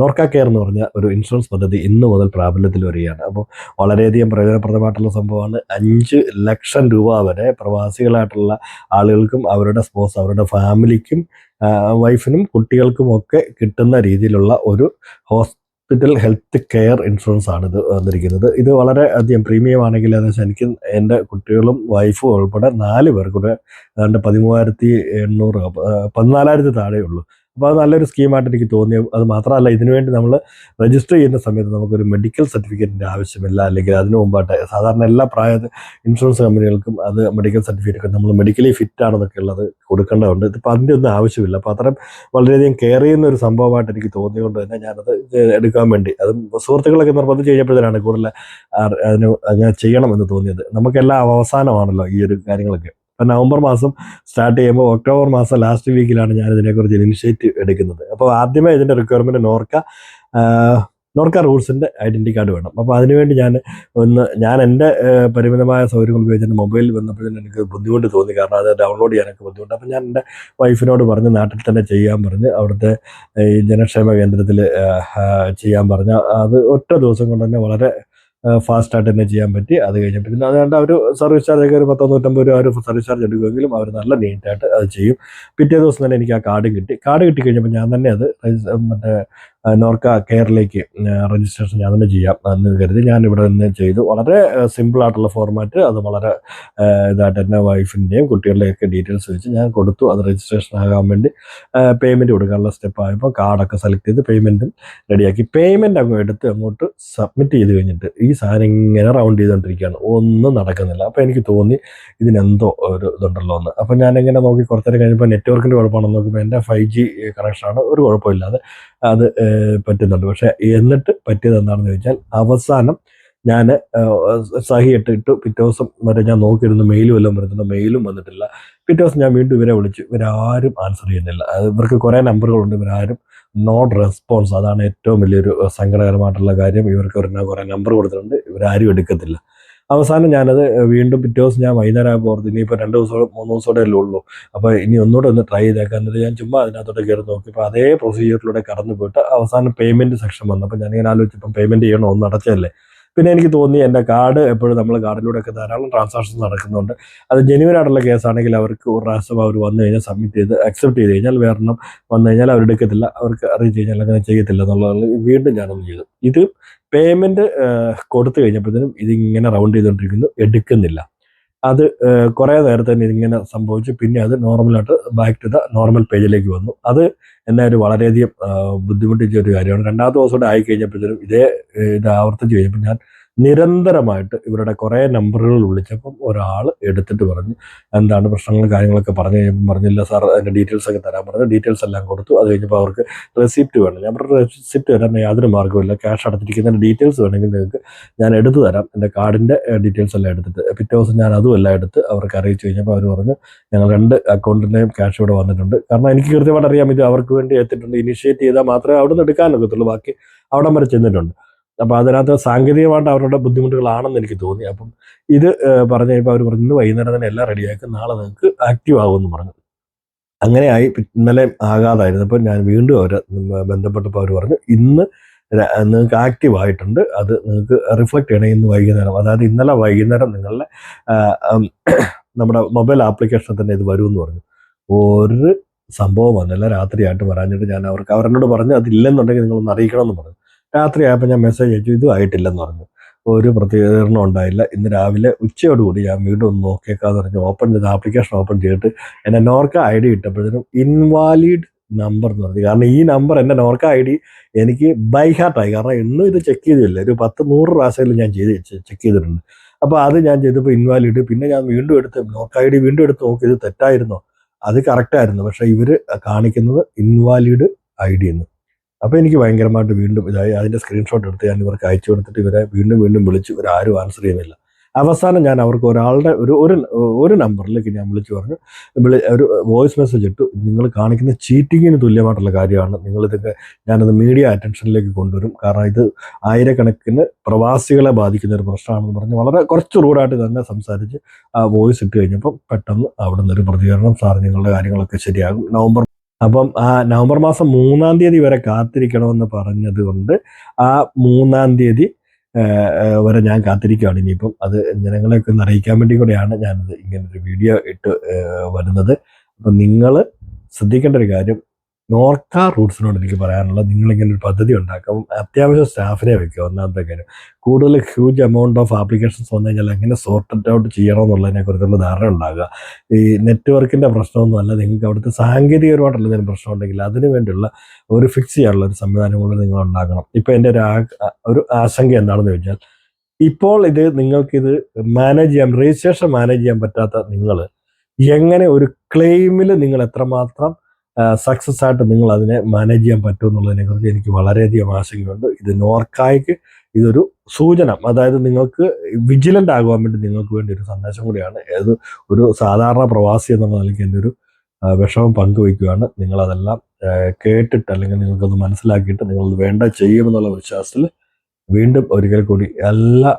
Norka care എന്ന് പറഞ്ഞ ഒരു ഇൻഷുറൻസ് പദ്ധതി ഇന്ന് മുതൽ പ്രാബല്യത്തിൽ വരികയാണ്. അപ്പോൾ വളരെയധികം പ്രയോജനപ്രദമായിട്ടുള്ള സംഭവമാണ്. അഞ്ച് ലക്ഷം രൂപ വരെ പ്രവാസികളായിട്ടുള്ള ആളുകൾക്കും അവരുടെ സ്പോസ് അവരുടെ ഫാമിലിക്കും വൈഫിനും കുട്ടികൾക്കും ഒക്കെ കിട്ടുന്ന രീതിയിലുള്ള ഒരു ഹോസ്പിറ്റൽ ഹെൽത്ത് കെയർ ഇൻഷുറൻസ് ആണ് ഇത് വന്നിരിക്കുന്നത്. ഇത് വളരെ അധികം പ്രീമിയം ആണെങ്കിൽ ഏകദേശം എനിക്ക് എന്റെ കുട്ടികളും വൈഫും ഉൾപ്പെടെ നാല് പേർക്കൂടെ ഏതാണ്ട് പതിമൂവായിരത്തി എണ്ണൂറ് പതിനാലായിരത്തി താഴെയുള്ളൂ. അപ്പോൾ അത് നല്ലൊരു സ്കീമായിട്ട് എനിക്ക് തോന്നി അത് മാത്രമല്ല ഇതിനുവേണ്ടി നമ്മൾ രജിസ്റ്റർ ചെയ്യുന്ന സമയത്ത് നമുക്കൊരു മെഡിക്കൽ സർട്ടിഫിക്കറ്റിന്റെ ആവശ്യമില്ല. അല്ലെങ്കിൽ അതിന് മുമ്പായിട്ട് സാധാരണ എല്ലാ പ്രായ ഇൻഷുറൻസ് കമ്പനികൾക്കും അത് മെഡിക്കൽ സർട്ടിഫിക്കറ്റ് നമ്മൾ മെഡിക്കലി ഫിറ്റ് ആണെന്നൊക്കെ ഉള്ളത് കൊടുക്കേണ്ടതുണ്ട്. ഇതിപ്പോൾ അതിന്റെ ഒന്നും ആവശ്യമില്ല. അപ്പോൾ അത്തരം വളരെയധികം കെയർ ചെയ്യുന്ന ഒരു സംഭവമായിട്ട് എനിക്ക് തോന്നിയതുകൊണ്ട് തന്നെ ഞാനത് എടുക്കാൻ വേണ്ടി അത് സുഹൃത്തുക്കളൊക്കെ നിർബന്ധിച്ച് കഴിഞ്ഞപ്പോഴാണ് കൂടുതൽ അതിന് അങ്ങനെ ചെയ്യണമെന്ന് തോന്നിയത്. നമുക്കെല്ലാം അവസാനമാണല്ലോ ഈ ഒരു കാര്യങ്ങളൊക്കെ. അപ്പം നവംബർ മാസം സ്റ്റാർട്ട് ചെയ്യുമ്പോൾ ഒക്ടോബർ മാസം ലാസ്റ്റ് വീക്കിലാണ് ഞാൻ ഇതിനെക്കുറിച്ച് ഇനിഷ്യേറ്റീവ് എടുക്കുന്നത്. അപ്പോൾ ആദ്യമേ ഇതിന്റെ റിക്വയർമെന്റ് നോർക്ക നോർക്ക റൂൾസിന്റെ ഐഡന്റി കാർഡ് വേണം. അപ്പോൾ അതിനുവേണ്ടി ഞാൻ ഒന്ന് ഞാൻ എന്റെ പരിമിതമായ സൗകര്യങ്ങൾ ഉപയോഗിച്ച് മൊബൈലിൽ വന്നപ്പോഴും എനിക്ക് ബുദ്ധിമുട്ട് തോന്നി. കാരണം അത് ഡൗൺലോഡ് ചെയ്യാനൊക്കെ ബുദ്ധിമുട്ട്. അപ്പോൾ ഞാൻ എന്റെ വൈഫിനോട് പറഞ്ഞ് നാട്ടിൽ തന്നെ ചെയ്യാൻ പറഞ്ഞ് അവിടുത്തെ ഈ ജനക്ഷേമ കേന്ദ്രത്തിൽ ചെയ്യാൻ പറഞ്ഞ. അത് ഒറ്റ ദിവസം കൊണ്ട് തന്നെ വളരെ ഫാസ്റ്റായിട്ട് തന്നെ ചെയ്യാൻ പറ്റി. അത് കഴിഞ്ഞപ്പോൾ പിന്നെ അതുകൊണ്ട് അവർ സർവീസ് ചാർജ് ഒക്കെ ഒരു പത്തോ നൂറ്റമ്പത് രൂപ ഒരു സർവീസ് ചാർജ് എടുക്കുമെങ്കിലും അവർ നല്ല നീറ്റായിട്ട് അത് ചെയ്യും. പിറ്റേ ദിവസം തന്നെ എനിക്ക് ആ കാർഡ് കിട്ടി. കാർഡ് കിട്ടി കഴിഞ്ഞപ്പോൾ ഞാൻ തന്നെ അത് മറ്റേ നോർക്ക കെയറിലേക്ക് രജിസ്ട്രേഷൻ ഞാൻ തന്നെ ചെയ്യാം എന്ന് കരുതി ഞാൻ ഇവിടെ നിന്ന് ചെയ്തു. വളരെ സിമ്പിൾ ആയിട്ടുള്ള ഫോർമാറ്റ് അത് വളരെ ഇതായിട്ട് എന്റെ വൈഫിന്റെയും കുട്ടികളുടെയൊക്കെ ഡീറ്റെയിൽസ് വെച്ച് ഞാൻ കൊടുത്തു. അത് രജിസ്ട്രേഷൻ ആകാൻ വേണ്ടി പേയ്മെന്റ് കൊടുക്കാനുള്ള സ്റ്റെപ്പ് ആയപ്പോൾ കാർഡൊക്കെ സെലക്ട് ചെയ്ത് പേയ്മെന്റും റെഡിയാക്കി പേയ്മെന്റ് അങ്ങ് എടുത്ത് അങ്ങോട്ട് സബ്മിറ്റ് ചെയ്ത് കഴിഞ്ഞിട്ട് ഈ സാധനം ഇങ്ങനെ റൗണ്ട് ചെയ്തുകൊണ്ടിരിക്കുകയാണ്. ഒന്നും നടക്കുന്നില്ല. അപ്പോൾ എനിക്ക് തോന്നി ഇതിനെന്തോ ഒരു ഇതുണ്ടല്ലോ എന്ന്. അപ്പോൾ ഞാനിങ്ങനെ നോക്കി കുറച്ചേരം കഴിഞ്ഞപ്പോൾ നെറ്റ്വർക്കിന്റെ കുഴപ്പമാണെന്ന് നോക്കുമ്പോൾ എന്റെ ഫൈവ് ജി കണക്ഷനാണ് ഒരു കുഴപ്പമില്ലാതെ അത് പറ്റുന്നുണ്ട്. പക്ഷേ എന്നിട്ട് പറ്റിയത് എന്താണെന്ന് ചോദിച്ചാൽ അവസാനം ഞാൻ സഹി ഇട്ടിട്ട് പിറ്റേ ദിവസം വരെ ഞാൻ നോക്കിയിരുന്നു മെയിലും എല്ലാം വരുന്നുണ്ട്? മെയിലും വന്നിട്ടില്ല. പിറ്റേ ദിവസം ഞാൻ വീണ്ടും ഇവരെ വിളിച്ചു. ഇവരാരും ആൻസർ ചെയ്യുന്നില്ല. ഇവർക്ക് കുറേ നമ്പറുകളുണ്ട് ഇവരാരും നോട്ട് റെസ്പോൺസ് അതാണ് ഏറ്റവും വലിയൊരു സങ്കടകരമായിട്ടുള്ള കാര്യം. ഇവർക്ക് ഒരു കുറേ നമ്പർ കൊടുത്തിട്ടുണ്ട്. ഇവരാരും എടുക്കത്തില്ല. അവസാനം ഞാനത് വീണ്ടും പിറ്റേ ദിവസം ഞാൻ വൈകുന്നേരം ആയപ്പോൾ ഓർത്ത് ഇനിയിപ്പോൾ രണ്ട് ദിവസം മൂന്ന് ദിവസമോടെ അല്ലേ ഉള്ളൂ. അപ്പോൾ ഇനി ഒന്നുകൂടെ ഒന്ന് ട്രൈ ചെയ്തേക്കാം. എന്നിട്ട് ഞാൻ ചുമ്മാ അതിനകത്തോട്ട് കയറി നോക്കി. നോക്കിയപ്പോൾ അതേ പ്രൊസീജിയറിലൂടെ കടന്നു പോയിട്ട് അവസാനം പേയ്മെന്റ് സെക്ഷൻ വന്നു. അപ്പോൾ ഞാനിങ്ങനെ ആലോചിച്ചപ്പം പേയ്മെന്റ് ചെയ്യണോ? ഒന്ന് അടച്ചല്ലേ പിന്നെ എനിക്ക് തോന്നി എന്റെ കാർഡ് എപ്പോഴും നമ്മൾ കാർഡിലൂടെ ഒക്കെ ധാരാളം ട്രാൻസാക്ഷൻസ് നടക്കുന്നുണ്ട്. അത് ജെന്യൂൻ ആയിട്ടുള്ള കേസാണെങ്കിൽ അവർക്ക് ഒരു പ്രാവശ്യം അവർ വന്നു കഴിഞ്ഞാൽ സബ്മിറ്റ് ചെയ്ത് അക്സെപ്റ്റ് ചെയ്ത് കഴിഞ്ഞാൽ വേറെണ്ണം വന്നു കഴിഞ്ഞാൽ അവർ എടുക്കത്തില്ല അവർക്ക് അറിയിച്ച് കഴിഞ്ഞാൽ അങ്ങനെ ചെയ്യത്തില്ല എന്നുള്ളത് വീണ്ടും ഞാനൊന്ന് ചെയ്തു ഇത് പേയ്മെന്റ് കൊടുത്തു കഴിഞ്ഞപ്പോഴത്തേനും ഇതിങ്ങനെ റൗണ്ട് ചെയ്തുകൊണ്ടിരിക്കുന്നു എടുക്കുന്നില്ല. അത് കുറെ തന്നെ ഇങ്ങനെ സംഭവിച്ചു. പിന്നെ അത് നോർമലായിട്ട് ബാക്ക് ടു ദ നോർമൽ പേജിലേക്ക് വന്നു. അത് എന്നെ ഒരു വളരെയധികം ബുദ്ധിമുട്ടിച്ച ഒരു കാര്യമാണ്. രണ്ടാമത്തെ ദിവസം കൂടെ ആയി കഴിഞ്ഞപ്പോഴത്തേനും ഇതേ ഇത് ആവർത്തിച്ച് കഴിഞ്ഞപ്പോൾ ഞാൻ നിരന്തരമായിട്ട് ഇവരുടെ കുറേ നമ്പറുകൾ വിളിച്ചപ്പം ഒരാൾ എടുത്തിട്ട് പറഞ്ഞു എന്താണ് പ്രശ്നങ്ങൾ കാര്യങ്ങളൊക്കെ പറഞ്ഞു കഴിഞ്ഞപ്പോൾ പറഞ്ഞില്ല സാർ അതിന്റെ ഡീറ്റെയിൽസ് ഒക്കെ തരാൻ പറഞ്ഞു ഡീറ്റെയിൽസ് എല്ലാം കൊടുത്തു അത് കഴിഞ്ഞപ്പോൾ അവർക്ക് റെസിപ്റ്റ് വേണം. ഞാൻ പറഞ്ഞു റെസിപ്റ്റ് തരാൻ യാതൊരു മാർഗമില്ല ക്യാഷ് അടച്ചിരിക്കുന്നതിന്റെ ഡീറ്റെയിൽസ് വേണമെങ്കിൽ നിങ്ങൾക്ക് ഞാൻ എടുത്തു തരാം എന്റെ കാർഡിന്റെ ഡീറ്റെയിൽസ് എല്ലാം എടുത്തിട്ട്. പിറ്റേ ദിവസം ഞാൻ അതും എല്ലാം എടുത്ത് അവർക്ക് അറിയിച്ചു കഴിഞ്ഞപ്പോൾ അവർ പറഞ്ഞു ഞങ്ങൾ രണ്ട് അക്കൗണ്ടിന്റെയും ക്യാഷ് ഇവിടെ വന്നിട്ടുണ്ട്. കാരണം എനിക്ക് കൃത്യമായിട്ട് അറിയാം ഇത് അവർക്ക് വേണ്ടി എത്തിയിട്ടുണ്ട് ഇനിഷ്യേറ്റ് ചെയ്താൽ മാത്രമേ അവിടെ നിന്ന് എടുക്കാനൊക്കത്തുള്ളൂ ബാക്കി അവിടം വരെ ചെന്നിട്ടുണ്ട്. അപ്പോൾ അതിനകത്ത് സാങ്കേതികമായിട്ട് അവരുടെ ബുദ്ധിമുട്ടുകളാണെന്ന് എനിക്ക് തോന്നി. അപ്പം ഇത് പറഞ്ഞു കഴിഞ്ഞപ്പോൾ അവർ പറഞ്ഞു ഇന്ന് വൈകുന്നേരം തന്നെ എല്ലാം റെഡിയാക്കും നാളെ നിങ്ങൾക്ക് ആക്റ്റീവ് ആകുമെന്ന് പറഞ്ഞു. അങ്ങനെ ആയി ഇന്നലെ ആകാതായിരുന്നപ്പോൾ ഞാൻ വീണ്ടും അവരെ ബന്ധപ്പെട്ടപ്പോൾ അവർ പറഞ്ഞു ഇന്ന് നിങ്ങൾക്ക് ആക്റ്റീവ് ആയിട്ടുണ്ട്. അത് നിങ്ങൾക്ക് റിഫ്ലക്റ്റ് ചെയ്യണം ഇന്ന് വൈകുന്നേരം. അതായത് ഇന്നലെ വൈകുന്നേരം നിങ്ങളുടെ നമ്മുടെ മൊബൈൽ ആപ്ലിക്കേഷനിൽ തന്നെ ഇത് വരുമെന്ന് പറഞ്ഞു. ഒരു സംഭവം വന്നില്ല. രാത്രിയായിട്ട് വരാഞ്ഞിട്ട് ഞാൻ അവർക്ക് അവരെന്നോട് പറഞ്ഞു അതില്ലെന്നുണ്ടെങ്കിൽ നിങ്ങളൊന്ന് അറിയിക്കണമെന്ന് പറഞ്ഞു. രാത്രി ആയപ്പോൾ ഞാൻ മെസ്സേജ് അയച്ചു ഇതും ആയിട്ടില്ലെന്ന് പറഞ്ഞു. ഒരു പ്രതികരണം ഉണ്ടായില്ല. ഇന്ന് രാവിലെ ഉച്ചയോടുകൂടി ഞാൻ വീണ്ടും ഒന്ന് നോക്കിയേക്കാന്ന് പറഞ്ഞു. ഓപ്പൺ ചെയ്ത് ആപ്ലിക്കേഷൻ ഓപ്പൺ ചെയ്തിട്ട് എന്റെ നോർക്ക ഐ ഡി ഇട്ടപ്പോഴത്തേനും ഇൻവാലിഡ് നമ്പർ എന്ന് പറഞ്ഞു. കാരണം ഈ നമ്പർ എന്റെ നോർക്ക ഐ ഡി എനിക്ക് ബൈ ഹാർട്ടായി കാരണം ഇന്നും ഇത് ചെക്ക് ചെയ്തില്ല. ഒരു പത്ത് നൂറ് പ്രാവശ്യമെങ്കിലും ഞാൻ ചെയ്ത് ചെക്ക് ചെയ്തിട്ടുണ്ട്. അപ്പോൾ അത് ഞാൻ ചെയ്തപ്പോൾ ഇൻവാലിഡ് പിന്നെ ഞാൻ വീണ്ടും എടുത്ത് നോർക്ക ഐ ഡി വീണ്ടും എടുത്ത് നോക്കി. ഇത് തെറ്റായിരുന്നോ? അത് കറക്റ്റായിരുന്നു പക്ഷേ ഇവർ കാണിക്കുന്നത് ഇൻവാലിഡ് ഐ ഡി എന്ന് അപ്പോൾ എനിക്ക് ഭയങ്കരമായിട്ട് വീണ്ടും ഇതായി. അതിന്റെ സ്ക്രീൻഷോട്ട് എടുത്ത് ഞാൻ ഇവർക്ക് അയച്ചു കൊടുത്തിട്ട് ഇവരെ വീണ്ടും വീണ്ടും വിളിച്ചു. ഇവർ ആരും ആൻസർ ചെയ്യുന്നില്ല. അവസാനം ഞാൻ അവർക്ക് ഒരാളുടെ ഒരു ഒരു ഒരു നമ്പറിലേക്ക് ഞാൻ വിളിച്ചു പറഞ്ഞു. വിളി ഒരു വോയിസ് മെസ്സേജ് ഇട്ടു. നിങ്ങൾ കാണിക്കുന്ന ചീറ്റിങ്ങിന് തുല്യമായിട്ടുള്ള കാര്യമാണ്. നിങ്ങളിതൊക്കെ ഞാനത് മീഡിയ അറ്റൻഷനിലേക്ക് കൊണ്ടുവരും. കാരണം ഇത് ആയിരക്കണക്കിന് പ്രവാസികളെ ബാധിക്കുന്ന ഒരു പ്രശ്നമാണെന്ന് പറഞ്ഞ് വളരെ കുറച്ച് റൂഡായിട്ട് തന്നെ സംസാരിച്ച് ആ വോയിസ് ഇട്ട് കഴിഞ്ഞപ്പോൾ പെട്ടെന്ന് അവിടെ നിന്നൊരു പ്രതികരണം സാർ നിങ്ങളുടെ കാര്യങ്ങളൊക്കെ ശരിയാകും. നവംബർ അപ്പം ആ നവംബർ മാസം മൂന്നാം തീയതി വരെ കാത്തിരിക്കണമെന്ന് പറഞ്ഞത് കൊണ്ട് ആ മൂന്നാം തീയതി വരെ ഞാൻ കാത്തിരിക്കുകയാണ്. ഇനിയിപ്പം അത് ജനങ്ങളെയൊക്കെ ഒന്ന് അറിയിക്കാൻ വേണ്ടി കൂടെയാണ് ഞാനത് ഇങ്ങനൊരു വീഡിയോ ഇട്ട് വരുന്നത്. അപ്പം നിങ്ങൾ ശ്രദ്ധിക്കേണ്ട ഒരു കാര്യം നോർക്ക റൂട്ട്സിനോട് എനിക്ക് പറയാനുള്ളത് നിങ്ങളിങ്ങനെ ഒരു പദ്ധതി ഉണ്ടാക്കും അത്യാവശ്യം സ്റ്റാഫിനെ വെക്കുക ഒന്നാമത്തെ കാര്യം. കൂടുതൽ ഹ്യൂജ് എമൗണ്ട് ഓഫ് ആപ്ലിക്കേഷൻസ് വന്നു കഴിഞ്ഞാൽ എങ്ങനെ സോർട്ടഡ് ഔട്ട് ചെയ്യണം എന്നുള്ളതിനെ കുറിച്ചുള്ള ധാരണ ഉണ്ടാകുക ഈ നെറ്റ്വർക്കിന്റെ പ്രശ്നമൊന്നുമല്ല നിങ്ങൾക്ക് അവിടുത്തെ സാങ്കേതികപരമായിട്ടുള്ള എന്തെങ്കിലും പ്രശ്നം ഉണ്ടെങ്കിൽ അതിന് വേണ്ടിയുള്ള ഒരു ഫിക്സ് ചെയ്യാനുള്ള ഒരു സംവിധാനം കൂടി നിങ്ങൾ ഉണ്ടാക്കണം. ഇപ്പോൾ എന്റെ ഒരു ഒരു ആശങ്ക എന്താണെന്ന് ചോദിച്ചാൽ ഇപ്പോൾ ഇത് നിങ്ങൾക്കിത് മാനേജ് ചെയ്യാൻ രജിസ്ട്രേഷൻ മാനേജ് ചെയ്യാൻ പറ്റാത്ത നിങ്ങൾ എങ്ങനെ ഒരു ക്ലെയിമിൽ നിങ്ങൾ എത്രമാത്രം സക്സസ് ആയിട്ട് നിങ്ങൾ അതിനെ മാനേജ് ചെയ്യാൻ പറ്റും എന്നുള്ളതിനെ കുറിച്ച് എനിക്ക് വളരെയധികം ആശങ്കയുണ്ട്. ഇത് നോർക്കായ്ക്ക് ഇതൊരു സൂചന. അതായത് നിങ്ങൾക്ക് വിജിലന്റ് ആകുവാൻ വേണ്ടി നിങ്ങൾക്ക് വേണ്ടി ഒരു സന്ദേശം കൂടിയാണ്. ഏത് ഒരു സാധാരണ പ്രവാസി എന്നുള്ള നിലയ്ക്ക് എന്റെ ഒരു വിഷമം പങ്കുവയ്ക്കുകയാണ് നിങ്ങളതെല്ലാം കേട്ടിട്ട് അല്ലെങ്കിൽ നിങ്ങൾക്കത് മനസ്സിലാക്കിയിട്ട് നിങ്ങളത് വേണ്ട ചെയ്യുമെന്നുള്ള വിശ്വാസത്തിൽ വീണ്ടും ഒരിക്കൽ കൂടി എല്ലാ